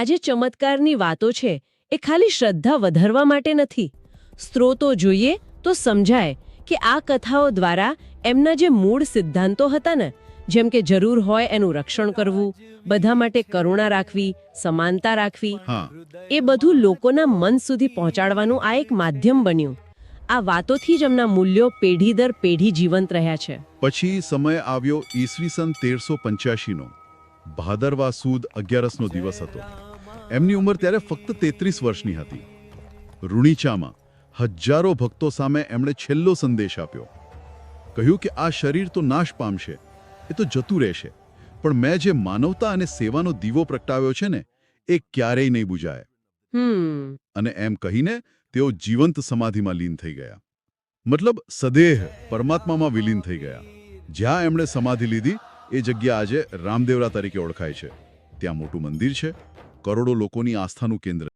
આ જે ચમત્કારની વાતો છે એ ખાલી શ્રદ્ધા વધારવા માટે નથી. સ્ત્રોતો જોઈએ તો સમજાય કે આ કથાઓ દ્વારા એમના જે મૂળ સિદ્ધાંતો હતા ને જેમ કે જરૂર હોય એનું રક્ષણ કરવું બધા માટે કરુણા રાખવી સમાનતા રાખવી એ બધું લોકોના મન સુધી પહોંચાડવાનું આ એક માધ્યમ બન્યું. આ વાતોથી જ એમના મૂલ્યો પેઢી દર પેઢી જીવંત રહ્યા છે. પછી સમય આવ્યો ઈસવીસન તેરસો પંચ્યાસીનો ભાદરવા સુદ અગિયારસનો દિવસ હતો. એમની ઉંમર ત્યારે ફક્ત તેત્રીસ વર્ષની હતી. રૂણીચામાં હજારો ભક્તો સામે એમણે છેલ્લો સંદેશ આપ્યો. કહ્યું કે આ શરીર તો નાશ પામશે એ તો જતું રહેશે પણ મેં જે માનવતા અને સેવાનો દીવો પ્રગટાવ્યો છે ને એ ક્યારેય નહીં બુજાય. અને એમ કહીને તેઓ જીવંત સમાધિમાં લીન થઈ ગયા. મતલબ સદેહ પરમાત્મામાં વિલીન થઈ ગયા. જ્યાં એમણે સમાધિ લીધી એ જગ્યા આજે રામદેવરા તરીકે ઓળખાય છે. ત્યાં મોટું મંદિર છે કરોડો લોકોની આસ્થાનું કેન્દ્ર.